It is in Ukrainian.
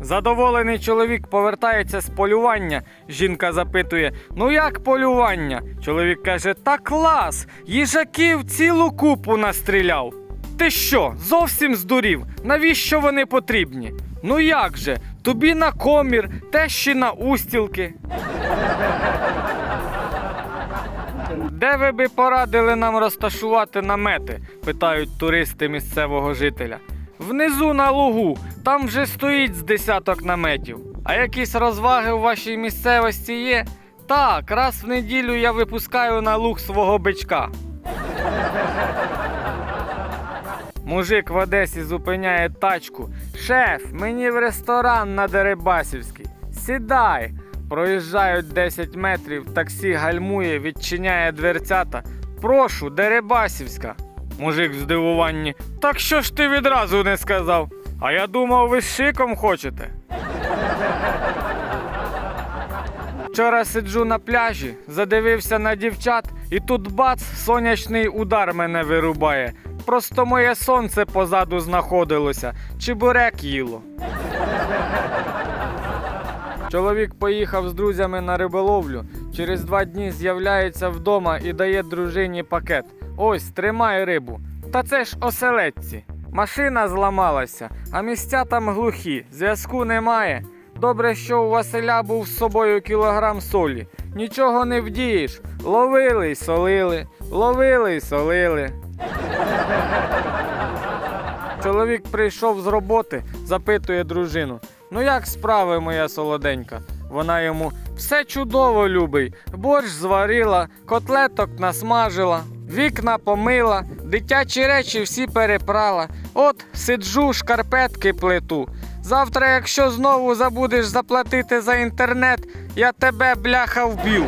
Задоволений чоловік повертається з полювання. Жінка запитує: Ну як полювання? Чоловік каже: Та клас! Їжаків цілу купу настріляв. Ти що, зовсім здурів? Навіщо вони потрібні? Ну як же? Тобі на комір, тещі на устілки. Де ви би порадили нам розташувати намети? питають туристи місцевого жителя. Внизу на лугу, там вже стоїть з десяток наметів. А якісь розваги у вашій місцевості є? Так, раз в неділю я випускаю на луг свого бичка. Мужик в Одесі зупиняє тачку. Шеф, мені в ресторан на Дерибасівський. Сідай. Проїжджають 10 метрів, таксі гальмує, відчиняє дверцята. Прошу, Дерибасівська. Мужик в здивуванні. Так що ж ти відразу не сказав? А я думав, ви з шиком хочете. Вчора сиджу на пляжі, задивився на дівчат, і тут бац, сонячний удар мене вирубає. Просто моє сонце позаду знаходилося, чебурек їло. Чоловік поїхав з друзями на риболовлю. Через два дні з'являється вдома і дає дружині пакет. Ось, тримай рибу. Та це ж оселедці. Машина зламалася, а місця там глухі, зв'язку немає. Добре, що у Василя був з собою кілограм солі. Нічого не вдієш. Ловили й солили, ловили й солили. Чоловік прийшов з роботи, запитує дружину: Ну як справи, моя солоденька? Вона йому все чудово, любий. Борщ зварила, котлеток насмажила, вікна помила, дитячі речі всі перепрала. От сиджу, шкарпетки плету. Завтра, якщо знову забудеш заплатити за інтернет, я тебе бляха вб'ю.